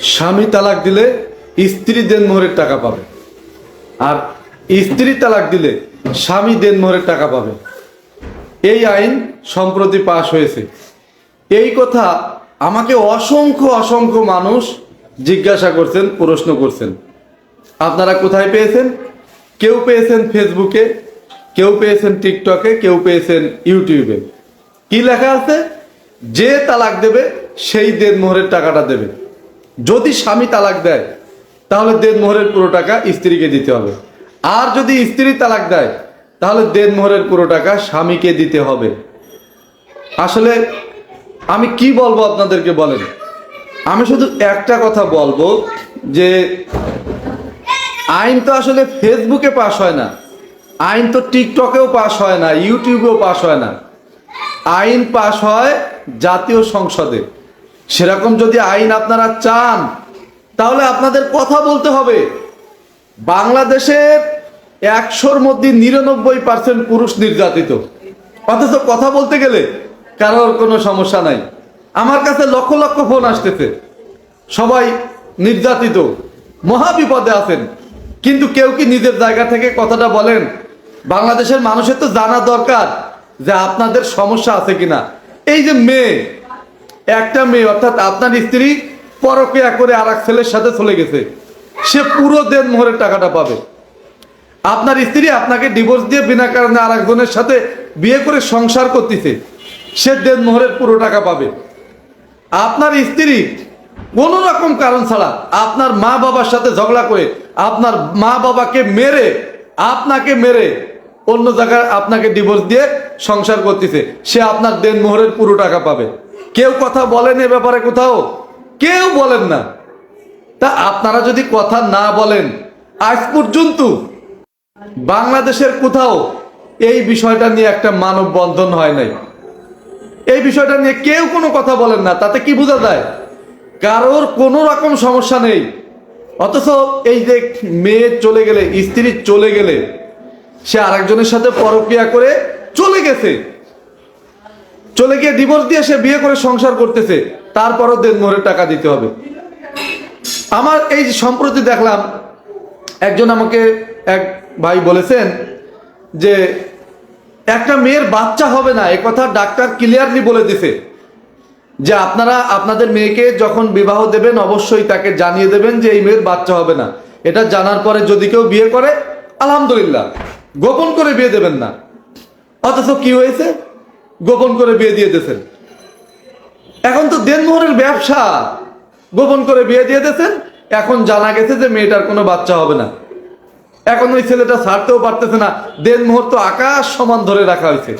স্বামী তালাক দিলে স্ত্রী দেনমোহরের টাকা পাবে। আর স্ত্রী তালাক দিলে স্বামী দেনমোহরের টাকা পাবে। এই আইন সম্প্রতি পাশ হয়েছে। এই কথা আমাকে অসংখ্য অসংখ্য মানুষ জিজ্ঞাসা করছেন, প্রশ্ন করছেন। আপনারা কোথায় পেয়েছেন? কেউ পেয়েছেন ফেসবুকে, কেউ পেয়েছেন টিকটকে, কেউ পেয়েছেন ইউটিউবে। কি লেখা আছে? যে তালাক দেবে, সেই দেনমোহরের টাকাটা দেবে। যদি স্বামী তালাক দেয়, তাহলে দেনমোহরের পুরো টাকা স্ত্রীকে দিতে হবে। আর যদি স্ত্রী তালাক দেয়, তাহলে দেনমোহরের পুরো টাকা স্বামীকে দিতে হবে। আসলে আমি কি বলব আপনাদেরকে বলেন? আমি শুধু একটা কথা বলব যে, আইন তো আসলে ফেসবুকে পাস হয় না। আইন তো টিকটকেও পাস হয় না, ইউটিউবেও পাস হয় না। আইন পাস হয় জাতীয় সংসদে। সেরকম যদি আইন আপনারা চান, তাহলে আপনাদের কথা বলতে হবে। বাংলাদেশের একশোর মধ্যে নিরানব্বই পার্সেন্ট পুরুষ নির্যাতিত। অথচ কথা বলতে গেলে কারোর কোনো সমস্যা নাই। আমার কাছে লক্ষ লক্ষ ফোন আসতেছে। সবাই নির্যাতিত মহা বিপদে আছেন। কিন্তু কেউ কি নিজের জায়গা থেকে কথাটা বলেন? বাংলাদেশের মানুষের তো জানা দরকার যে আপনাদের সমস্যা আছে কিনা। এই যে মেয়ে একটা মেয়ে, অর্থাৎ আপনার স্ত্রী পরকিয়া করে আর ছেলের সাথে চলে গেছে। সে পুরো দেন মোহরের টাকাটা পাবে। আপনার স্ত্রী আপনাকে ডিভোর্স দিয়ে বিনা কারণে আর একজনের সাথে বিয়ে করে সংসার করতেছে। সে দেন মোহরের পুরো টাকা পাবে। আপনার স্ত্রী কোনো রকম কারণ ছাড়া আপনার মা বাবার সাথে ঝগড়া করে, আপনার মা বাবাকে মেরে, আপনাকে মেরে অন্য জায়গায় আপনাকে ডিভোর্স দিয়ে সংসার করতেছে। সে আপনার দেন মোহরের পুরো টাকা পাবে। কেউ কথা বলেন এ ব্যাপারে কোথাও? কেউ বলেন না। তা আপনারা যদি কথা না বলেন, আজ পর্যন্ত বাংলাদেশের কোথাও এই বিষয়টা নিয়ে একটা মানববন্ধন হয় নাই। এই বিষয়টা নিয়ে কেউ কোনো কথা বলেন না, তাতে কি বোঝা যায়? কারোর কোনো রকম সমস্যা নেই। অথচ এই যে মেয়ে চলে গেলে, স্ত্রী চলে গেলে, সে আরেকজনের সাথে পরক্রিয়া করে চলে গেছে। চলে গিয়ে ডিভোর্স দিয়ে সে বিয়ে করে সংসার করতেছে, তারপরও দেনমোহরের টাকা দিতে হবে। আমার এই সম্প্রতি দেখলাম, একজন আমাকে এক ভাই বলেছেন যে, একটা মেয়ের বাচ্চা হবে না কথা ডাক্তার ক্লিয়ারলি বলে দিছে। যে আপনারা, আপনাদের মেয়েকে যখন বিবাহ দেবেন, অবশ্যই তাকে জানিয়ে দেবেন যে এই মেয়ের বাচ্চা হবে না। এটা জানার পরে যদি কেউ বিয়ে করে, আলহামদুলিল্লাহ। গোপন করে বিয়ে দেবেন না। অথচ কি হয়েছে? গোপন করে বিয়ে দিয়ে দিয়েছেন। এখন তো দেনমোহরের ব্যবসা। গোপন করে বিয়ে দিয়ে দিয়েছেন। এখন জানা গেছে যে মেয়েটার কোনো বাচ্চা হবে না। এখন ওই ছেলেটা ছাড়তেও পারতেছে না। দেন তো আকাশ সমান ধরে রাখা হয়েছে।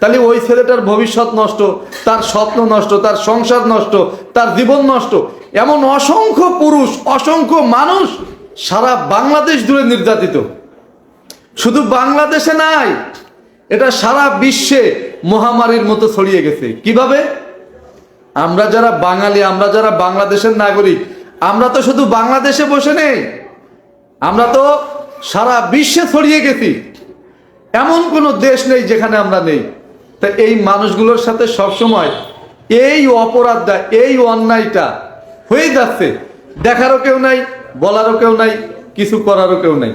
তাহলে ওই ছেলেটার ভবিষ্যৎ নষ্ট, তার স্বপ্ন নষ্ট, তার সংসার নষ্ট, তার জীবন নষ্ট। এমন অসংখ্য পুরুষ, অসংখ্য মানুষ সারা বাংলাদেশ জুড়ে নির্যাতিত। শুধু বাংলাদেশে নাই, এটা সারা বিশ্বে মহামারীর মতো ছড়িয়ে গেছে। কীভাবে? আমরা যারা বাঙালি, আমরা যারা বাংলাদেশের নাগরিক, আমরা তো শুধু বাংলাদেশে বসে নেই। আমরা তো সারা বিশ্বে ছড়িয়ে গেছি। এমন কোনো দেশ নেই যেখানে আমরা নেই। তা এই মানুষগুলোর সাথে সবসময় এই অপরাধটা, এই অন্যায়টা হয়ে যাচ্ছে। দেখারও কেউ নাই, বলারও কেউ নাই, কিছু করারও কেউ নাই।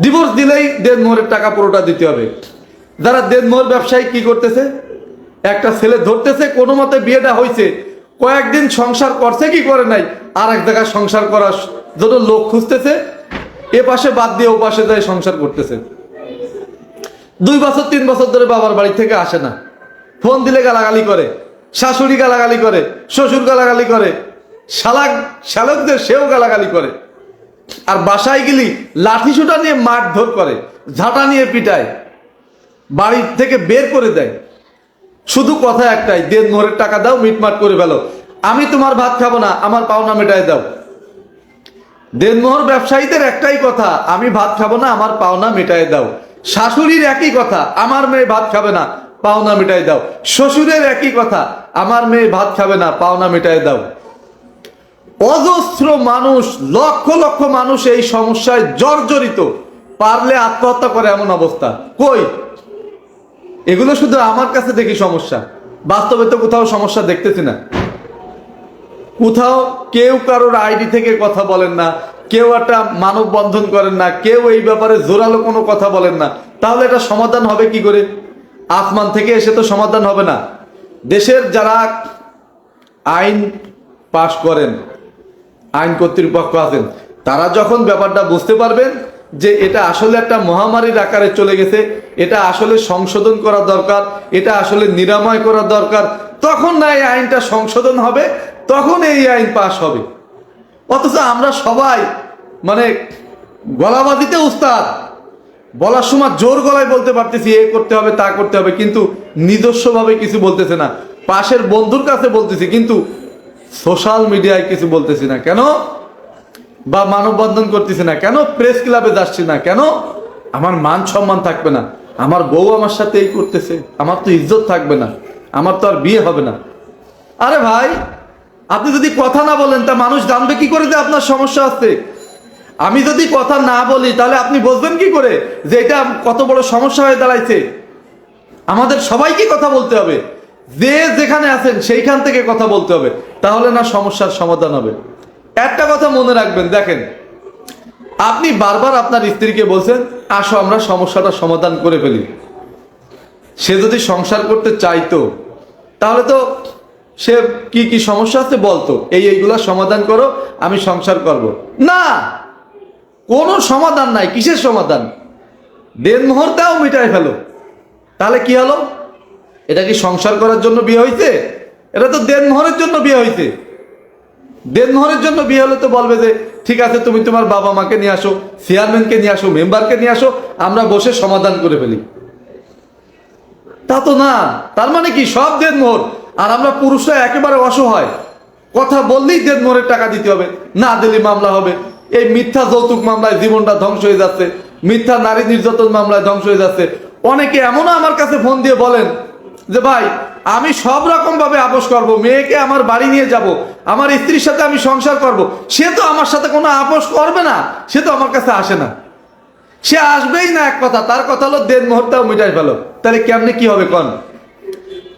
ডিভোর্স দিলেই দেনমোহরের টাকা পুরোটা দিতে হবে। যারা দেনমোহর ব্যবসায়ী কি করতেছে? একটা ছেলে ধরতেছে, কোনো মতে বিয়েটা হয়েছে কয়েকদিন সংসার করছে, কি করে নাই? আর এক জায়গায় সংসার করার জন্য লোক খুঁজতেছে, এ পাশে বাদ দিয়ে ও পাশে যায় সংসার করতেছে। দুই বছর, তিন বছর ধরে বাবার বাড়ি থেকে আসে না। ফোন দিলে গালাগালি করে, শাশুড়ি গালাগালি করে, শ্বশুর গালাগালি করে, শালাক, শালকদের সেও গালাগালি করে। আর বাসায় গেলি, লাঠি সুটা নিয়ে মারধর করে, ঝাঁটা নিয়ে পিটায়। বাড়ির থেকে বের করে দেয়। শুধু কথা একটাই দেন মোহরের টাকা দাও, মিটমাট করে ফেলো। আমি তোমার ভাত খাব না, আমার পাওনা মেটায় দাও। দেনমোহর ব্যবসায়ীদের একটাই কথা, আমি ভাত খাব না, আমার পাওনা মেটায় দাও। শাশুড়ির একই কথা, আমার মেয়ে ভাত খাবে না, পাওনা মেটায় দাও। শ্বশুরের একই কথা, আমার মেয়ে ভাত খাবে না, পাওনা মেটায় দাও। অজস্র মানুষ, লক্ষ লক্ষ মানুষ এই সমস্যায় জর্জরিত। পারলে আত্মহত্যা করে এমন অবস্থা। কই? এগুলো শুধু আমার কাছে দেখি সমস্যা। বাস্তবে তো কোথাও সমস্যা দেখতেছি না। কোথাও কেউ কারোর আইডি থেকে কথা বলেন না, কেউ একটা মানববন্ধন করেন না, কেউ এই ব্যাপারে জোরালো কোনো কথা বলেন না। তাহলে এটা সমাধান হবে কি করে? আসমান থেকে এসে তো সমাধান হবে না। দেশের যারা আইন পাশ করেন, আইন কর্তৃপক্ষ আছেন, তারা যখন ব্যাপারটা বুঝতে পারবেন যে এটা আসলে একটা মহামারীর আকারে চলে গেছে এটা আসলে সংশোধন করা দরকার, এটা আসলে নিরাময় করা দরকার। তখন না এই আইনটা সংশোধন হবে, তখন এই আইন পাশ হবে। অথচ আমরা সবাই মানে গলাবাজিতে উস্তাদ, বলার সময় জোর গলায় বলতে পারতেছি, এ করতে হবে, তা করতে হবে, কিন্তু নিজস্বভাবে কিছু বলতেছে না। পাশের বন্ধুর কাছে বলতেছি, কিন্তু সোশ্যাল মিডিয়ায় কিছু বলতেছি না। কেন? বা মানববন্ধন করতেছি না। কেন? প্রেস ক্লাবে যাচ্ছি না। কেন? আমার মান সম্মান থাকবে না। আমার বউ আমার সাথে এই করতেছে, আমার তো ইজ্জত থাকবে না, আমার তো আর বিয়ে হবে না। আরে ভাই, আপনি যদি কথা না বলেন, তা মানুষ জানবে কি করে যে আপনার সমস্যা আছে। আমি যদি কথা না বলি, তাহলে আপনি বুঝবেন কি করে যে এটা কত বড় সমস্যা হয়ে দাঁড়াইছে। আমাদের সবাইকে কথা বলতে হবে। যে যেখানে আছেন, সেইখান থেকে কথা বলতে হবে। তাহলে না সমস্যার সমাধান হবে। একটা কথা মনে রাখবেন, দেখেন আপনি বারবার আপনার স্ত্রীকে বলছেন, আসো আমরা সমস্যাটা সমাধান করে ফেলি। সে যদি সংসার করতে চাইতো, তাহলে তো সে কি কি সমস্যা আছে বলতো, এই, এইগুলা সমাধান করো, আমি সংসার করব। না! কোনো সমাধান নাই, কিসের সমাধান? দেনমোহর দাও মিটাই ফেলো। তাহলে কি হলো? এটা কি সংসার করার জন্য বিয়ে হয়েছে এটা তো দেনমোহরের জন্য বিয়ে হয়েছে দেনমোহরের জন্য বিয়ে হলে তো বলবে যে ঠিক আছে, তুমি তোমার বাবা মাকে নিয়ে আসো চেয়ারম্যানকে নিয়ে আসো মেম্বারকে নিয়ে আসো, আমরা বসে সমাধান করে ফেলি। তা তো না, তার মানে কি? সব দেনমোহর। আর আমরা পুরুষরা একেবারে অসহায়। কথা বললেই দেনমোহরের টাকা দিতে হবে, না দিলে মামলা হবে। এই মিথ্যা যৌতুক মামলায় জীবনটা ধ্বংস হয়ে যাচ্ছে, মিথ্যা নারী নির্যাতন মামলায় ধ্বংস হয়ে যাচ্ছে। অনেকে এমনও আমার কাছে ফোন দিয়ে বলেন যে ভাই, আমি সব রকম ভাবে আপোষ করব, মেয়েকে আমার বাড়ি নিয়ে যাব, আমার স্ত্রীর সাথে আমি সংসার করব, সে তো আমার সাথে কোনো আপোষ করবে না, সে তো আমার কাছে আসে না। সে আসবেই না এক কথা, তার কথা হলো দেড় মুহূর্তেও মিটাই ফেলো। তাহলে কেমনে কি হবে কন?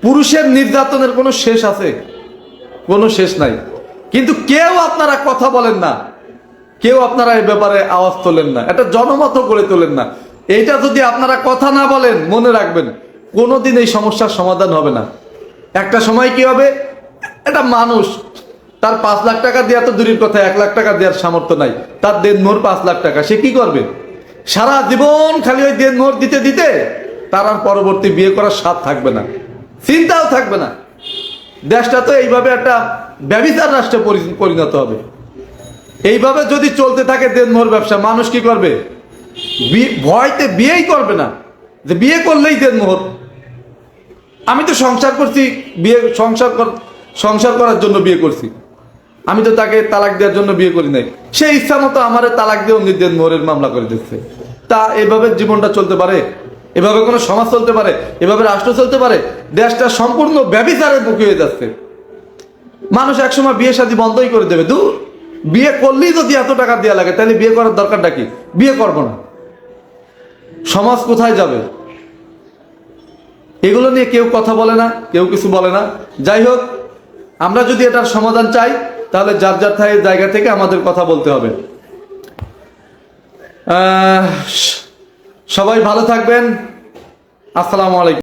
পুরুষের নির্যাতনের কোনো শেষ আছে? কোনো শেষ নাই। কিন্তু কেউ আপনারা কথা বলেন না। কেউ আপনারা এই ব্যাপারে আওয়াজ তোলেন না। এটা জনমত করে তোলেন না। এইটা যদি আপনারা কথা না বলেন, মনে রাখবেন। কোনোদিন এই সমস্যার সমাধান হবে না। একটা সময় কি হবে? একটা মানুষ, তার পাঁচ লাখ টাকা দেওয়া তো দূরের কথা, এক লাখ টাকা দেওয়ার সামর্থ্য নাই। তার দেনমোহর পাঁচ লাখ টাকা, সে কি করবে? সারা জীবন খালি ওই দেনমোহর দিতে দিতে তার আর পরবর্তী বিয়ে করার স্বাদ থাকবে না। চিন্তাও থাকবে না। দেশটা তো এইভাবে একটা ব্যবিচার রাষ্ট্রে পরি- পরিণত হবে। এইভাবে যদি চলতে থাকে দেনমোহর ব্যবসা, মানুষ কি করবে? ভয়তে বিয়েই করবে না। যে বিয়ে করলেই দেনমোহর। আমি তো সংসার করছি, বিয়ে সংসার সংসার করার জন্য বিয়ে করছি। আমি তো তাকে তালাক দেওয়ার জন্য বিয়ে করি নাই। সে ইচ্ছা মতো আমার তালাক দিয়ে অমনি দেনমোহরের মামলা করে দিচ্ছে। তা এভাবে জীবনটা চলতে পারে? এভাবে কোনো সমাজ চলতে পারে? এভাবে রাষ্ট্র চলতে পারে? দেশটা সম্পূর্ণ ব্যবিচারের মুখে হয়ে যাচ্ছে। মানুষ একসময় বিয়ে শাদী বন্ধই করে দেবে। দূর। বিয়ে করলেই যদি এত টাকা দেওয়া লাগে, তাহলে বিয়ে করার দরকারটা কি? বিয়ে করব না। সমাজ কোথায় যাবে? এগুলো নিয়ে কেউ কথা বলে না, কেউ কিছু বলে না। যাই হোক, আমরা যদি এটার সমাধান চাই, তাহলে যার যার থায়ের জায়গা থেকে আমাদের কথা বলতে হবে। সবাই ভালো থাকবেন। আসসালামু আলাইকুম।